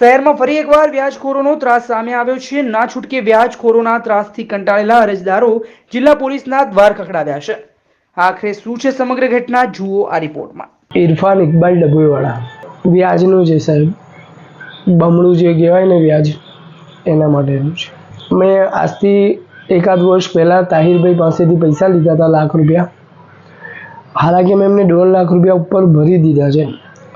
શહેરમાં ફરી એકવાર વ્યાજખોરોનો ત્રાસ સામે આવ્યો છે. ના છૂટકે વ્યાજખોરોના ત્રાસથી કંટાળેલા અરજદારો જિલ્લા પોલીસના દ્વાર ખખડાવ્યા છે. આખરે શું છે સમગ્ર ઘટના જુઓ આ રિપોર્ટમાં. ઇરફાન ઇકબાલ ડભોઈવાળા. વ્યાજનું જે સાહેબ, બમણું જે કહેવાય ને વ્યાજ, એના માટેનું છે. મેં આજથી એકાદ વર્ષ પહેલાં તાહિરભાઈ પાસેથી પૈસા લીધા હતા લાખ રૂપિયા. હાલાકી મેં એમને દોઢ લાખ રૂપિયા ઉપર ભરી દીધા છે.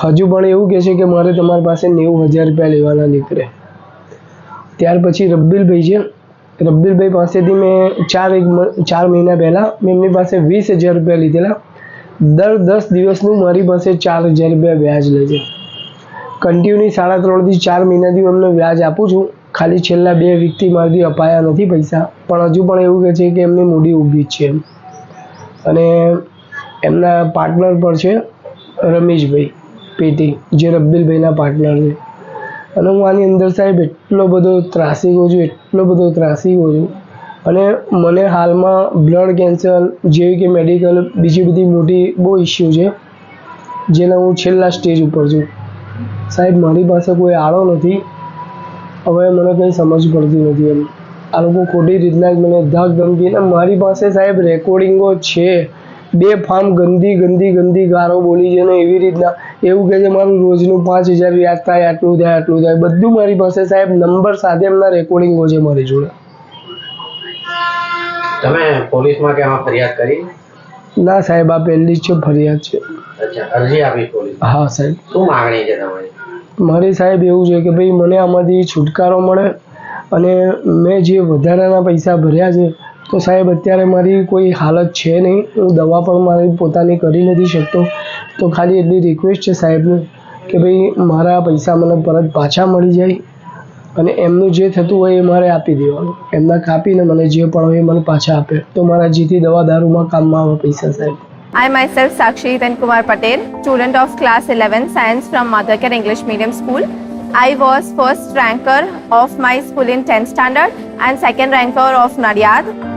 હજુ પણ એવું કહે છે કે મારે તમારી પાસે નેવું હજાર રૂપિયા લેવાના નીકળે. ત્યાર પછી રબ્બીલભાઈ છે. રબ્બીલભાઈ પાસેથી મેં ચાર એક ચાર મહિના પહેલાં મેં એમની પાસે વીસ હજાર રૂપિયા લીધેલા. દર દસ દિવસનું મારી પાસે ચાર હજાર રૂપિયા વ્યાજ લે છે. કન્ટિન્યુ સાડા ત્રણથી ચાર મહિનાથી હું એમને વ્યાજ આપું છું. ખાલી છેલ્લા બે વીકથી મારાથી અપાયા નથી પૈસા. પણ હજુ પણ એવું કહે છે કે એમની મૂડી ઊભી જ છે અને એમના પાર્ટનર પણ છે રમેશભાઈ. પેટી જે રબ્બીલભાઈના પાર્ટનર છે. અને હું આની અંદર સાહેબ એટલો બધો ત્રાસી ગયો છું, એટલો બધો ત્રાસી ગયો છું. અને મને હાલમાં બ્લડ કેન્સર જેવી કે મેડિકલ બીજી બધી મોટી બહુ ઇસ્યુ છે, જેના હું છેલ્લા સ્ટેજ ઉપર છું. સાહેબ, મારી પાસે કોઈ આળો નથી. હવે મને કંઈ સમજ પડતી નથી એમ. આ લોકો ખોટી રીતના જ મને ધાક ધમકીને મારી પાસે સાહેબ રેકોર્ડિંગો છે. બે ફાર્મ ગંદી ગંદી ગંદી ગારો બોલી છે ને એવી રીતના. એવું કહે છે મારું રોજનું પાંચ હજાર વ્યાજ થાય આટલું થાય આટલું થાય. બધું મારી પાસે સાહેબ નંબર સાથે એમના રેકોર્ડિંગો છે મારી જોડે. તમે પોલીસમાં કે આમાં ફરિયાદ કરી? ના સાહેબ આ પહેલી જ છે ફરિયાદ છે. અચ્છા અરજી આપી પોલીસ. હા સાહેબ. શું માંગણી છે તમારી? મારી સાહેબ એવું છે કે ભાઈ મને આમાંથી છુટકારો મળે અને મેં જે વધારાના પૈસા ભર્યા છે તો સાહેબ અત્યારે મારી કોઈ હાલત છે નહીં હું દવા પણ મારી પોતાની કરી નથી શકતો તો ખાલી એટલી રિક્વેસ્ટ છે સાહેબને કે ભાઈ મારા પૈસા મને પરત પાછા મળી જાય અને એમનું જે થતું હોય એ મારે આપી દેવાનું એમના કાપીને મને જે પણ હોય એ મને પાછા આપે તો મારા જેથી દવા દારૂમાં કામમાં આવે પૈસા સાહેબ I myself Sakshi Hitan Kumar Patel, student of class 11 science from Mothercare English Medium School. I was first ranker of my school in 10th standard and second ranker of Nadiad.